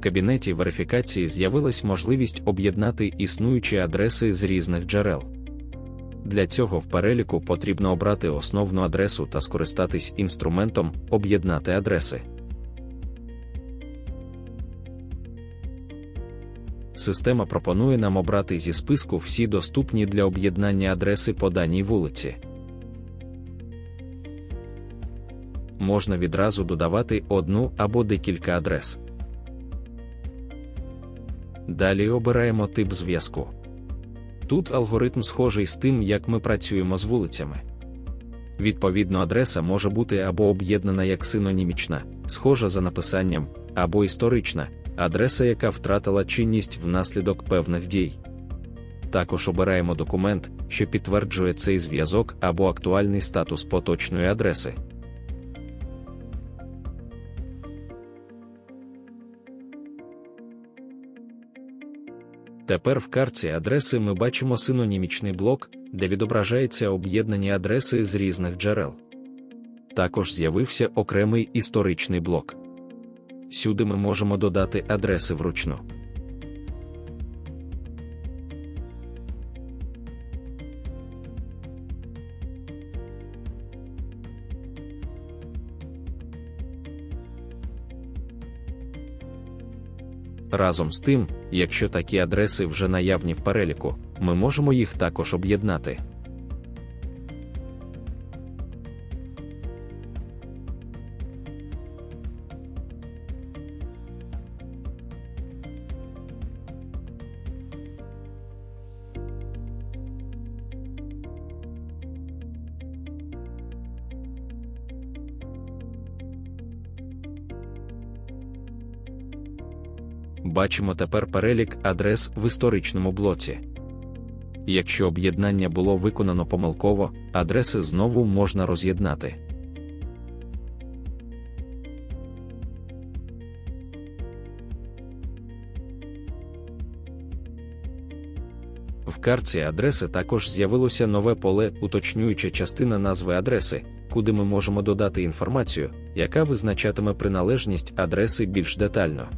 кабінеті верифікації з'явилась можливість об'єднати існуючі адреси з різних джерел. Для цього в переліку потрібно обрати основну адресу та скористатись інструментом Об'єднати адреси. Система пропонує нам обрати зі списку всі доступні для об'єднання адреси по даній вулиці. Можна відразу додавати одну або декілька адрес. Далі обираємо тип зв'язку. Тут алгоритм схожий з тим, як ми працюємо з вулицями. Відповідно, адреса може бути або об'єднана як синонімічна, схожа за написанням, або історична адреса, яка втратила чинність внаслідок певних дій. Також обираємо документ, що підтверджує цей зв'язок або актуальний статус поточної адреси. Тепер в карці адреси ми бачимо синонімічний блок, де відображаються об'єднані адреси з різних джерел. Також з'явився окремий історичний блок. Сюди ми можемо додати адреси вручну. Разом з тим, якщо такі адреси вже наявні в переліку, ми можемо їх також об'єднати. Бачимо тепер перелік адрес в історичному блоці. Якщо об'єднання було виконано помилково, адреси знову можна роз'єднати. В карті адреси також з'явилося нове поле, уточнююча частина назви адреси, куди ми можемо додати інформацію, яка визначатиме приналежність адреси більш детально.